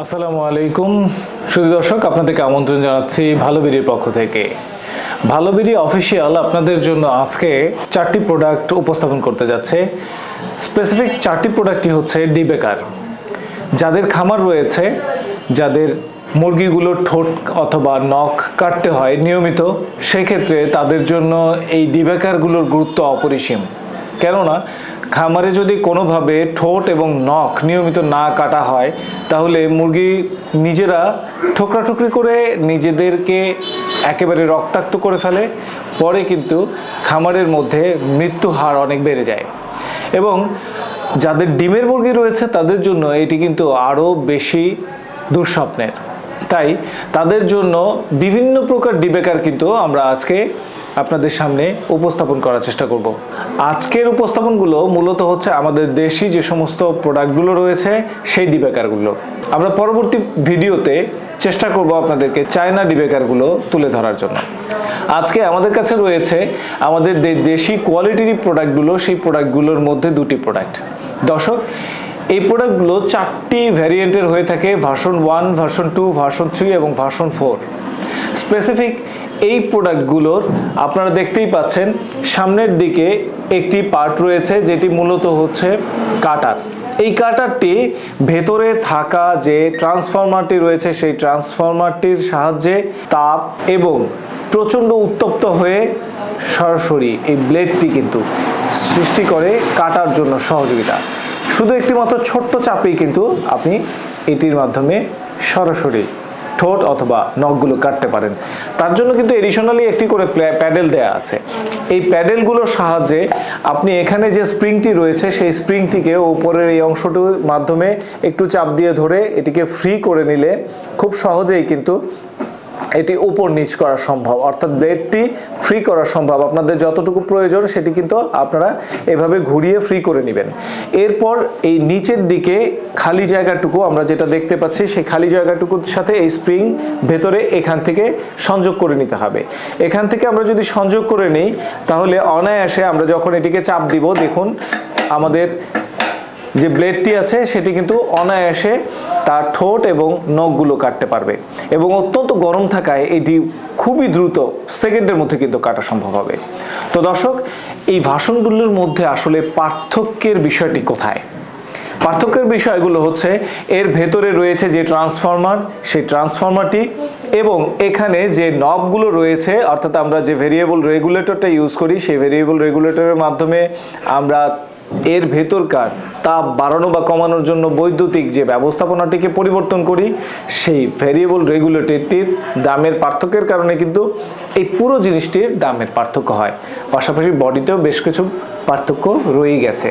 আসসালামু আলাইকুম। শুধু দর্শক, আপনাদেরকে আমন্ত্রণ জানাচ্ছি ভালো বিড়ির পক্ষ থেকে। ভালো বিড়ি অফিসিয়াল আপনাদের জন্য আজকে চারটি প্রোডাক্ট উপস্থাপন করতে যাচ্ছে। স্পেসিফিক চারটি প্রোডাক্টই হচ্ছে ডিবেকার। যাদের খামার রয়েছে, যাদের মুরগিগুলোর ঠোঁট অথবা নখ কাটতে হয় নিয়মিত, সেক্ষেত্রে তাদের জন্য এই ডিবেকারগুলোর গুরুত্ব অপরিসীম। কেননা খামারে যদি কোনোভাবে ঠোঁট এবং নখ নিয়মিত না কাটা হয়, তাহলে মুরগি নিজেরা ঠোকরাঠুকরি করে নিজেদেরকে একেবারে রক্তাক্ত করে ফেলে, পরে কিন্তু খামারের মধ্যে মৃত্যু হার অনেক বেড়ে যায়। এবং যাদের ডিমের মুরগি রয়েছে, তাদের জন্য এটি কিন্তু আরও বেশি দুঃস্বপ্নের। তাই তাদের জন্য বিভিন্ন প্রকার ডিবেকার কিন্তু আমরা আজকে আপনাদের সামনে উপস্থাপন করার চেষ্টা করব। আজকের উপস্থাপনগুলো মূলত হচ্ছে আমাদের দেশি যে সমস্ত প্রোডাক্টগুলো রয়েছে, সেই ডিবেকারগুলো। আমরা পরবর্তী ভিডিওতে চেষ্টা করব আপনাদেরকে চায়না ডিবেকারগুলো তুলে ধরার জন্য। আজকে আমাদের কাছে রয়েছে আমাদের দেশি কোয়ালিটির প্রোডাক্টগুলো, সেই প্রোডাক্টগুলোর মধ্যে দুটি প্রোডাক্ট। দর্শক, এই প্রোডাক্টগুলো চারটি ভ্যারিয়েন্টের হয়ে থাকে, version one, version two, version three এবং ভার্সন ফোর। স্পেসিফিক এই প্রোডাক্টগুলোর আপনারা দেখতেই পাচ্ছেন, সামনের দিকে একটি পার্ট রয়েছে যেটি মূলত হচ্ছে কাটার। এই কাটারটি ভেতরে থাকা যে ট্রান্সফরমারটি রয়েছে, সেই ট্রান্সফরমারটির সাহায্যে তাপ এবং প্রচণ্ড উত্তপ্ত হয়ে সরাসরি এই ব্লেডটি কিন্তু সৃষ্টি করে কাটার জন্য সহযোগিতা। শুধু একটি মাত্র ছোট্ট চাপেই কিন্তু আপনি এটির মাধ্যমে সরাসরি ঠোঁট অথবা নখগুলো কাটতে পারেন। তার জন্য কিন্তু এডিশনালি একটি করে প্যা- প্যাডেল দেয়া আছে। এই প্যাডেলগুলোর সাহায্যে আপনি এখানে যে স্প্রিংটি রয়েছে, সেই স্প্রিংটিকে ওপরের এই অংশটির মাধ্যমে একটু চাপ দিয়ে ধরে এটিকে ফ্রি করে নিলে খুব সহজেই কিন্তু এটি উপর নিচ করা সম্ভব, অর্থাৎ ব্লেডটি ফ্রি করা সম্ভব। আপনাদের যতটুকু প্রয়োজন, সেটি কিন্তু আপনারা এভাবে ঘুরিয়ে ফ্রি করে নেবেন। এরপর এই নিচের দিকে খালি জায়গাটুকু আমরা যেটা দেখতে পাচ্ছি, সেই খালি জায়গাটুকুর সাথে এই স্প্রিং ভেতরে এখান থেকে সংযোগ করে নিতে হবে। এখান থেকে আমরা যদি সংযোগ করে নিই, তাহলে অনায়াসে আমরা যখন এটিকে চাপ দিব, দেখুন আমাদের যে ব্লেডটি আছে, সেটি কিন্তু অনায়াসে তার ঠোঁট এবং নখগুলো কাটতে পারবে। এবং অত্যন্ত গরম থাকায় এটি খুবই দ্রুত সেকেন্ডের মধ্যে কিন্তু কাটা সম্ভব হবে। তো দর্শক, এই ভাষণগুলোর মধ্যে আসলে পার্থক্যের বিষয়টি কোথায়? পার্থক্যের বিষয়গুলো হচ্ছে, এর ভেতরে রয়েছে যে ট্রান্সফর্মার, সেই ট্রান্সফর্মারটি এবং এখানে যে নবগুলো রয়েছে, অর্থাৎ আমরা যে ভেরিয়েবল রেগুলেটরটা ইউজ করি, সেই ভেরিয়েবল রেগুলেটরের মাধ্যমে আমরা এর ভেতরকার তাপ বাড়ানো বা কমানোর জন্য বৈদ্যুতিক যে ব্যবস্থাপনাটিকে পরিবর্তন করি, সেই ভেরিয়েবল রেগুলেটরটির দামের পার্থক্যের কারণে কিন্তু এই পুরো জিনিসটির দামের পার্থক্য হয়। পাশাপাশি বডিতেও বেশ কিছু পার্থক্য রয়ে গেছে।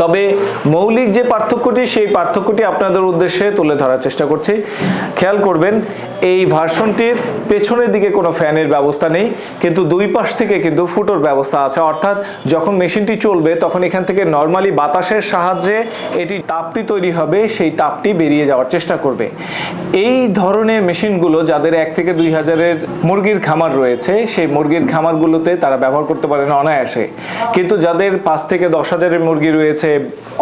তবে মৌলিক যে পার্থক্যটি, সেই পার্থক্যটি আপনাদের উদ্দেশ্যে তুলে ধরার চেষ্টা করছি। খেয়াল করবেন, এই ভার্সনটির পেছনের দিকে কোনো ফ্যানের ব্যবস্থা নেই, কিন্তু দুই পাশ থেকে কিন্তু ফুটোর ব্যবস্থা আছে। অর্থাৎ যখন মেশিনটি চলবে, তখন এখান থেকে নর্মালি বাতাসের সাহায্যে এটি তাপটি তৈরি হবে, সেই তাপটি বেরিয়ে যাওয়ার চেষ্টা করবে। এই ধরনের মেশিনগুলো যাদের এক থেকে দুই হাজারের মুরগির খামার রয়েছে, সেই মুরগির খামারগুলোতে তারা ব্যবহার করতে পারেন অনায়াসে। কিন্তু যাদের পাঁচ থেকে দশ হাজারের মুরগি রয়েছে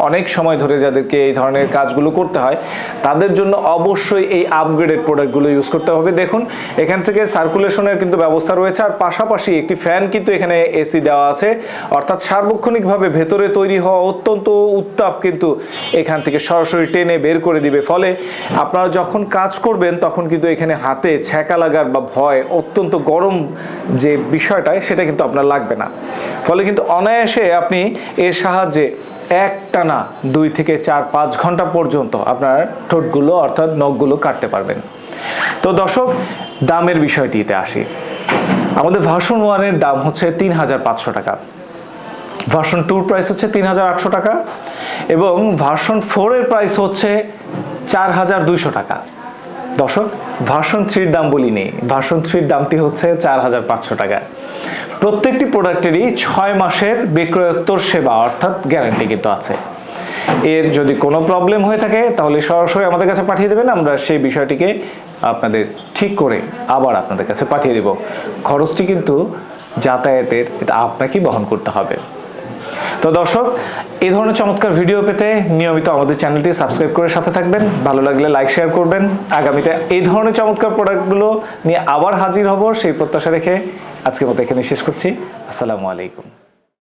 অনেক সময় ধরে যাদেরকে এই ধরনের কাজগুলো করতে হয়, তাদের জন্য অবশ্যই এই আপগ্রেডেড প্রোডাক্টগুলো ইউজ করতে হবে। দেখুন, এখান থেকে সার্কুলেশনের কিন্তু ব্যবস্থা রয়েছে, আর পাশাপাশি একটি ফ্যান কিন্তু এখানে এসি দেওয়া আছে। অর্থাৎ সার্বক্ষণিকভাবে ভেতরে তৈরি হওয়া অত্যন্ত উত্তাপ কিন্তু এখান থেকে সরাসরি টেনে বের করে দিবে। ফলে আপনারা যখন কাজ করবেন, তখন কিন্তু এখানে হাতে ছ্যাঁকা লাগার বা ভয়, অত্যন্ত গরম যে বিষয়টা, সেটা কিন্তু আপনার লাগবে না। ফলে কিন্তু অনায়াসে আপনি এর সাহায্যে একটানা দুই থেকে চার, পাঁচ ঘণ্টা পর্যন্ত আপনার ঠোঁটগুলো অর্থাৎ নখগুলো কাটতে পারবেন। তো দর্শক, দামের বিষয়টিতে আসি। আমাদের ভার্সন ওয়ানের দাম হচ্ছে তিন হাজার পাঁচশো টাকা। ভার্সন টুর প্রাইস হচ্ছে তিন হাজার আটশো টাকা এবং ভার্সন ফোরের প্রাইস হচ্ছে চার হাজার দুইশো টাকা। দর্শক ভার্সন থ্রির দাম বলিনি। ভার্সন থ্রির দামটি হচ্ছে চার হাজার পাঁচশো টাকা। প্রত্যেকটি প্রোডাক্টেরই ছয় মাসের বিক্রয়োত্তর সেবা অর্থাৎ গ্যারান্টি কিন্তু আছে। এর যদি কোনো প্রবলেম হয়ে থাকে, তাহলে সরাসরি আমাদের কাছে পাঠিয়ে দেবেন। আমরা সেই বিষয়টিকে আপনাদের ঠিক করে আবার আপনাদের কাছে পাঠিয়ে দেব। খরচটি কিন্তু যাতায়াতের, এটা আপনাকেই বহন করতে হবে। তো দর্শক, এই ধরনের চমৎকার ভিডিও পেতে নিয়মিত আমাদের চ্যানেলটি সাবস্ক্রাইব করে সাথে থাকবেন। ভালো লাগলে লাইক শেয়ার করবেন। আগামীতে এই ধরনের চমৎকার প্রোডাক্টগুলো নিয়ে আবার হাজির হব সেই প্রত্যাশা রেখে আজকের মতো এখানে শেষ করছি। আসসালামু আলাইকুম।